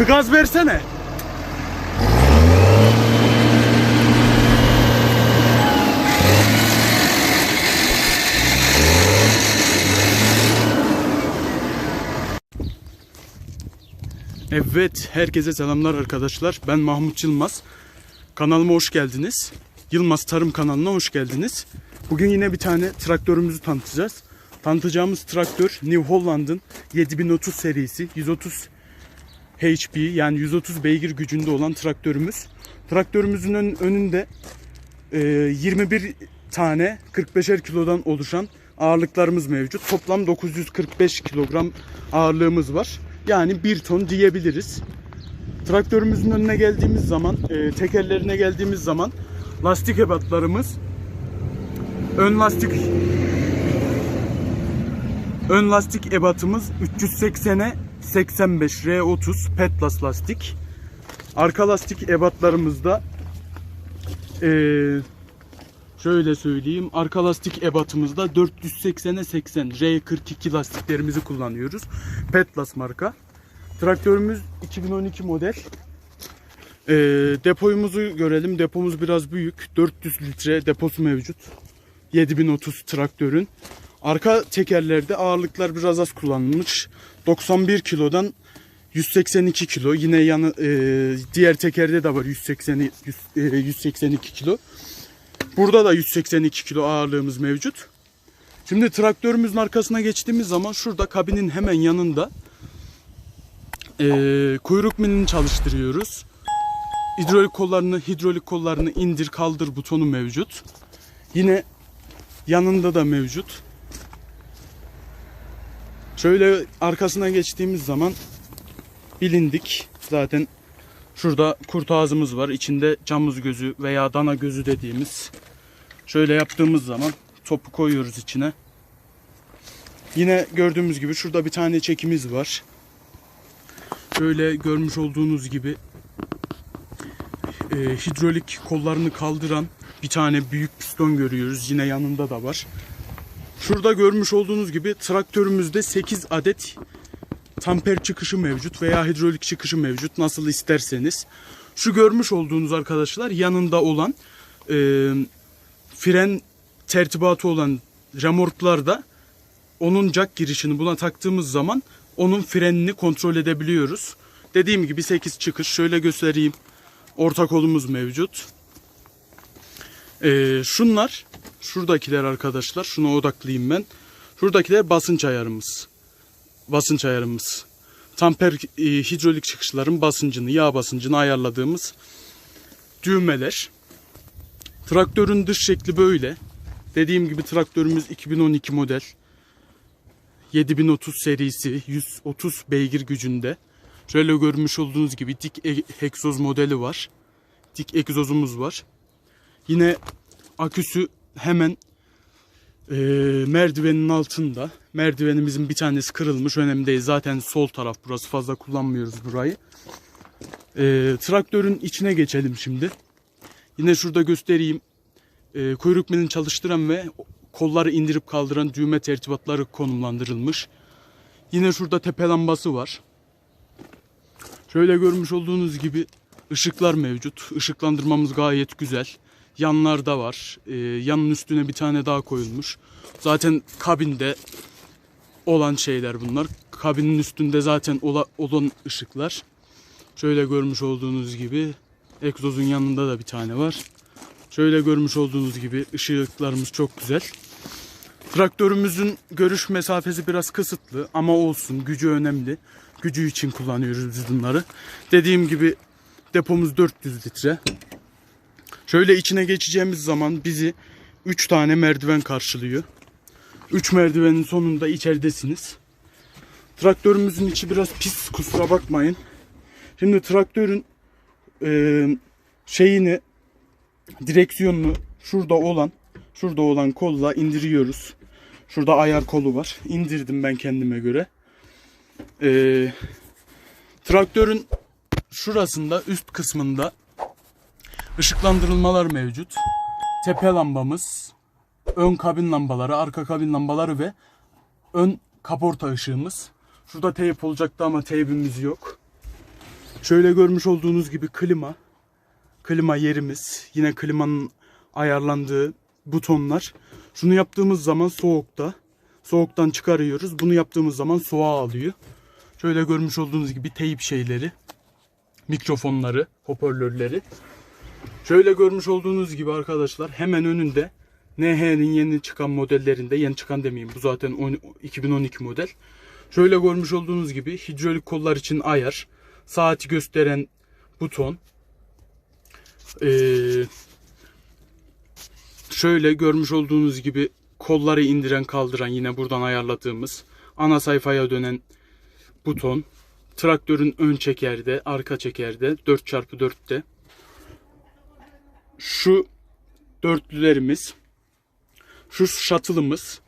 Bir gaz versene. Evet, herkese selamlar arkadaşlar. Ben Mahmut Yılmaz. Kanalıma hoş geldiniz. Yılmaz Tarım kanalına hoş geldiniz. Bugün yine bir tane traktörümüzü tanıtacağız. Tanıtacağımız traktör New Holland'ın 7030 serisi 130 HP yani 130 beygir gücünde olan traktörümüz. Traktörümüzün ön- önünde e, 21 tane 45'er kilodan oluşan ağırlıklarımız mevcut. Toplam 945 kilogram ağırlığımız var. Yani 1 ton diyebiliriz. Traktörümüzün önüne geldiğimiz zaman, e, tekerlerine geldiğimiz zaman lastik ebatlarımız ön lastik ön lastik ebatımız 380'e 85 R30 Petlas lastik. Arka lastik ebatlarımızda eee şöyle söyleyeyim. Arka lastik ebatımızda 480'e 80 R42 lastiklerimizi kullanıyoruz. Petlas marka. Traktörümüz 2012 model. Ee, depoyumuzu görelim. Depomuz biraz büyük. 400 litre deposu mevcut. 7030 traktörün. Arka tekerlerde ağırlıklar biraz az kullanılmış. 91 kilodan 182 kilo. Yine yanı e, diğer tekerde de var 180 100, e, 182 kilo. Burada da 182 kilo ağırlığımız mevcut. Şimdi traktörümüzün arkasına geçtiğimiz zaman şurada kabinin hemen yanında eee, kuyruk milini çalıştırıyoruz. Hidrolik kollarını, hidrolik kollarını indir kaldır butonu mevcut. Yine yanında da mevcut. Şöyle arkasına geçtiğimiz zaman bilindik. Zaten şurada kurt ağzımız var. İçinde camız gözü veya dana gözü dediğimiz. Şöyle yaptığımız zaman topu koyuyoruz içine. Yine gördüğümüz gibi şurada bir tane çekimiz var. Şöyle görmüş olduğunuz gibi e, hidrolik kollarını kaldıran bir tane büyük piston görüyoruz. Yine yanında da var. Şurada görmüş olduğunuz gibi traktörümüzde 8 adet tamper çıkışı mevcut veya hidrolik çıkışı mevcut nasıl isterseniz. Şu görmüş olduğunuz arkadaşlar yanında olan e, fren tertibatı olan remorklarda onun jack girişini buna taktığımız zaman onun frenini kontrol edebiliyoruz. Dediğim gibi 8 çıkış. Şöyle göstereyim. Orta kolumuz mevcut. Ee, şunlar, şuradakiler arkadaşlar. Şuna odaklayayım ben. Şuradakiler basınç ayarımız. Basınç ayarımız. Tamper e, hidrolik çıkışların basıncını, yağ basıncını ayarladığımız düğmeler. Traktörün dış şekli böyle. Dediğim gibi traktörümüz 2012 model. 7030 serisi 130 beygir gücünde. Şöyle görmüş olduğunuz gibi dik e- egzoz modeli var. Dik egzozumuz var. Yine aküsü hemen e, merdivenin altında. Merdivenimizin bir tanesi kırılmış. Önemli değil. Zaten sol taraf burası. Fazla kullanmıyoruz burayı. E, traktörün içine geçelim şimdi. Yine şurada göstereyim. E, kuyruk milini çalıştıran ve kolları indirip kaldıran düğme tertibatları konumlandırılmış. Yine şurada tepe lambası var. Şöyle görmüş olduğunuz gibi ışıklar mevcut. Işıklandırmamız gayet güzel. Yanlarda var. Ee, yanın üstüne bir tane daha koyulmuş. Zaten kabinde olan şeyler bunlar. Kabinin üstünde zaten ola- olan ışıklar. Şöyle görmüş olduğunuz gibi egzozun yanında da bir tane var. Şöyle görmüş olduğunuz gibi ışıklarımız çok güzel. Traktörümüzün görüş mesafesi biraz kısıtlı ama olsun gücü önemli. Gücü için kullanıyoruz biz bunları. Dediğim gibi depomuz 400 litre. Şöyle içine geçeceğimiz zaman bizi 3 tane merdiven karşılıyor. 3 merdivenin sonunda içeridesiniz. Traktörümüzün içi biraz pis kusura bakmayın. Şimdi traktörün eee, şeyini direksiyonunu şurada olan şurada olan kolla indiriyoruz. Şurada ayar kolu var. İndirdim ben kendime göre. Eee, traktörün şurasında üst kısmında ışıklandırılmalar mevcut. Tepe lambamız, ön kabin lambaları, arka kabin lambaları ve ön kaporta ışığımız. Şurada teyp olacaktı ama teybimiz yok. Şöyle görmüş olduğunuz gibi klima. Klima yerimiz. Yine klimanın ayarlandığı butonlar. Şunu yaptığımız zaman soğukta. Soğuktan çıkarıyoruz. Bunu yaptığımız zaman soğuğa alıyor. Şöyle görmüş olduğunuz gibi teyip şeyleri. Mikrofonları, hoparlörleri. Şöyle görmüş olduğunuz gibi arkadaşlar hemen önünde NH'nin yeni çıkan modellerinde yeni çıkan demeyeyim bu zaten on- 2012 model. Şöyle görmüş olduğunuz gibi hidrolik kollar için ayar, saati gösteren buton. Ee, şöyle görmüş olduğunuz gibi kolları indiren kaldıran yine buradan ayarladığımız ana sayfaya dönen buton. Traktörün ön çekerde, arka çekerde 4x4'te şu dörtlülerimiz, şu shuttle'ımız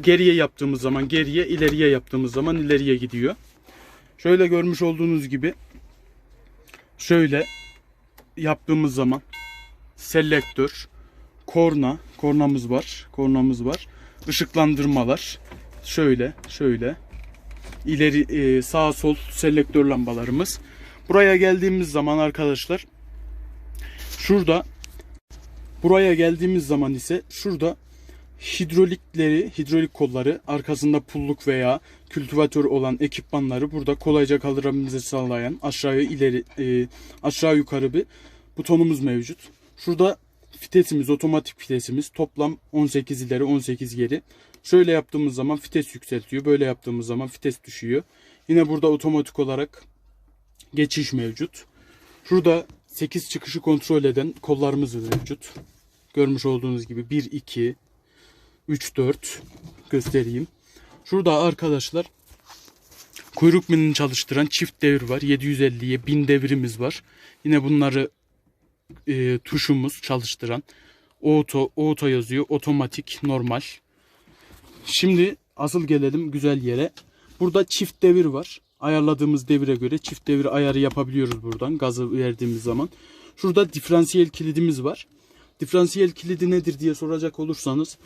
geriye yaptığımız zaman geriye, ileriye yaptığımız zaman ileriye gidiyor. Şöyle görmüş olduğunuz gibi şöyle yaptığımız zaman selektör, korna, kornamız var, kornamız var. Işıklandırmalar şöyle, şöyle. ileri e, sağ sol selektör lambalarımız. Buraya geldiğimiz zaman arkadaşlar şurada buraya geldiğimiz zaman ise şurada hidrolikleri, hidrolik kolları, arkasında pulluk veya kültivatör olan ekipmanları burada kolayca kaldırabilmemizi sağlayan aşağıya ileri e, aşağı yukarı bir butonumuz mevcut. Şurada fitesimiz, otomatik fitesimiz toplam 18 ileri 18 geri. Şöyle yaptığımız zaman fites yükseltiyor. Böyle yaptığımız zaman fites düşüyor. Yine burada otomatik olarak geçiş mevcut. Şurada 8 çıkışı kontrol eden kollarımız mevcut. Görmüş olduğunuz gibi 1, 2, 3, 4 göstereyim. Şurada arkadaşlar kuyruk milini çalıştıran çift devir var. 750'ye 1000 devrimiz var. Yine bunları e, tuşumuz çalıştıran auto, auto yazıyor. Otomatik, normal. Şimdi asıl gelelim güzel yere. Burada çift devir var. Ayarladığımız devire göre çift devir ayarı yapabiliyoruz buradan gazı verdiğimiz zaman. Şurada diferansiyel kilidimiz var. Diferansiyel kilidi nedir diye soracak olursanız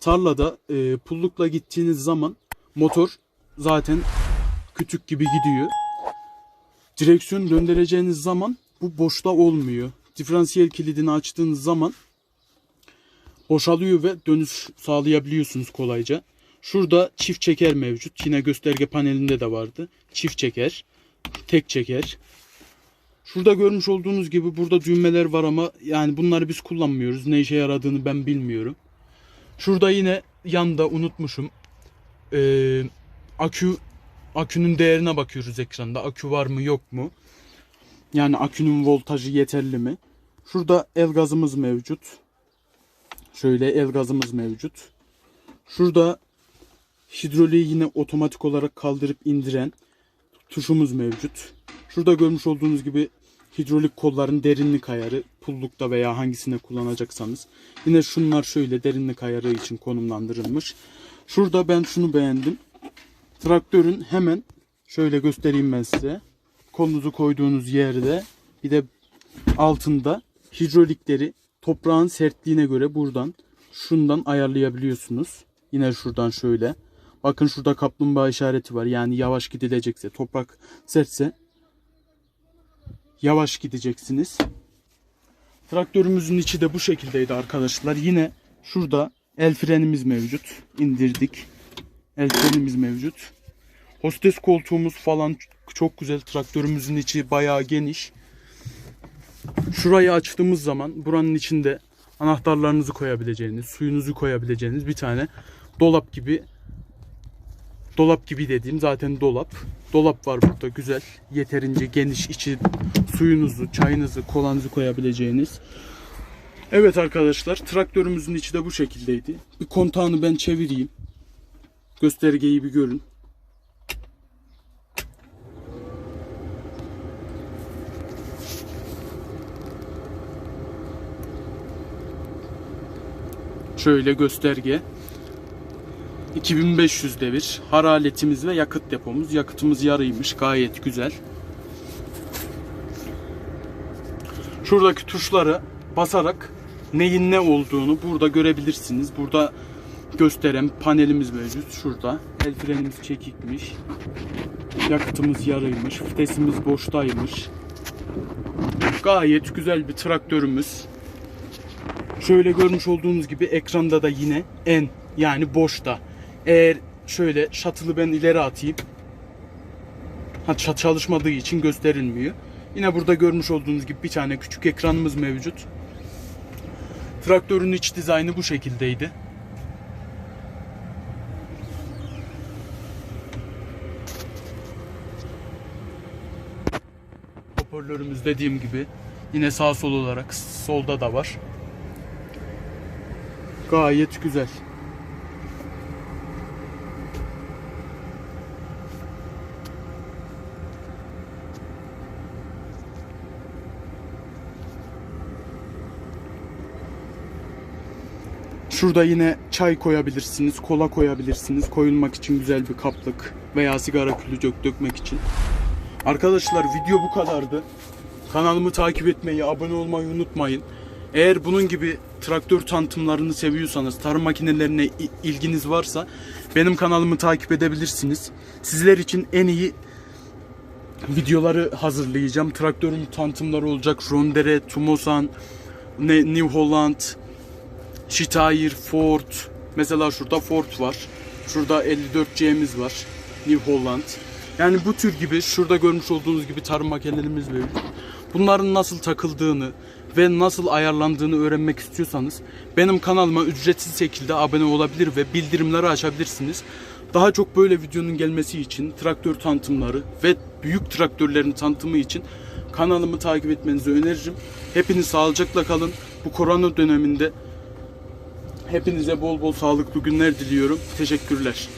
tarlada e, pullukla gittiğiniz zaman motor zaten kütük gibi gidiyor. Direksiyon döndüreceğiniz zaman bu boşta olmuyor. Diferansiyel kilidini açtığınız zaman boşalıyor ve dönüş sağlayabiliyorsunuz kolayca. Şurada çift çeker mevcut. Yine gösterge panelinde de vardı. Çift çeker, tek çeker. Şurada görmüş olduğunuz gibi burada düğmeler var ama yani bunları biz kullanmıyoruz. Ne işe yaradığını ben bilmiyorum. Şurada yine yanda unutmuşum. Ee, akü akünün değerine bakıyoruz ekranda. Akü var mı yok mu? Yani akünün voltajı yeterli mi? Şurada el gazımız mevcut. Şöyle el gazımız mevcut. Şurada hidroliği yine otomatik olarak kaldırıp indiren tuşumuz mevcut. Şurada görmüş olduğunuz gibi hidrolik kolların derinlik ayarı pullukta veya hangisine kullanacaksanız. Yine şunlar şöyle derinlik ayarı için konumlandırılmış. Şurada ben şunu beğendim. Traktörün hemen şöyle göstereyim ben size. Kolunuzu koyduğunuz yerde bir de altında hidrolikleri toprağın sertliğine göre buradan şundan ayarlayabiliyorsunuz. Yine şuradan şöyle. Bakın şurada kaplumbağa işareti var. Yani yavaş gidilecekse, toprak sertse yavaş gideceksiniz. Traktörümüzün içi de bu şekildeydi arkadaşlar. Yine şurada el frenimiz mevcut. İndirdik. El frenimiz mevcut. Hostes koltuğumuz falan çok güzel. Traktörümüzün içi bayağı geniş. Şurayı açtığımız zaman buranın içinde anahtarlarınızı koyabileceğiniz, suyunuzu koyabileceğiniz bir tane dolap gibi dolap gibi dediğim zaten dolap. Dolap var burada güzel. Yeterince geniş içi suyunuzu, çayınızı, kolanızı koyabileceğiniz. Evet arkadaşlar traktörümüzün içi de bu şekildeydi. Bir kontağını ben çevireyim. Göstergeyi bir görün. Şöyle gösterge. 2500 devir. Hararetimiz ve yakıt depomuz. Yakıtımız yarıymış. Gayet güzel. Şuradaki tuşları basarak neyin ne olduğunu burada görebilirsiniz. Burada gösteren panelimiz mevcut. Şurada. El frenimiz çekikmiş. Yakıtımız yarıymış. Vitesimiz boştaymış. Gayet güzel bir traktörümüz. Şöyle görmüş olduğunuz gibi ekranda da yine en yani boşta. Eğer şöyle shuttle'ı ben ileri atayım. Ha ça- çalışmadığı için gösterilmiyor. Yine burada görmüş olduğunuz gibi bir tane küçük ekranımız mevcut. Traktörün iç dizaynı bu şekildeydi. Hoparlörümüz dediğim gibi yine sağ sol olarak solda da var. Gayet güzel. Şurada yine çay koyabilirsiniz, kola koyabilirsiniz. Koyulmak için güzel bir kaplık veya sigara külü dök dökmek için. Arkadaşlar video bu kadardı. Kanalımı takip etmeyi, abone olmayı unutmayın. Eğer bunun gibi traktör tanıtımlarını seviyorsanız, tarım makinelerine ilginiz varsa benim kanalımı takip edebilirsiniz. Sizler için en iyi videoları hazırlayacağım. Traktörün tanıtımları olacak. Rondere, Tumosan, Ne- New Holland, Steyr, Ford. Mesela şurada Ford var. Şurada 54C'miz var. New Holland. Yani bu tür gibi şurada görmüş olduğunuz gibi tarım makinelerimiz mevcut. Bunların nasıl takıldığını ve nasıl ayarlandığını öğrenmek istiyorsanız benim kanalıma ücretsiz şekilde abone olabilir ve bildirimleri açabilirsiniz. Daha çok böyle videonun gelmesi için traktör tanıtımları ve büyük traktörlerin tanıtımı için kanalımı takip etmenizi öneririm. Hepiniz sağlıcakla kalın. Bu korona döneminde Hepinize bol bol sağlıklı günler diliyorum. Teşekkürler.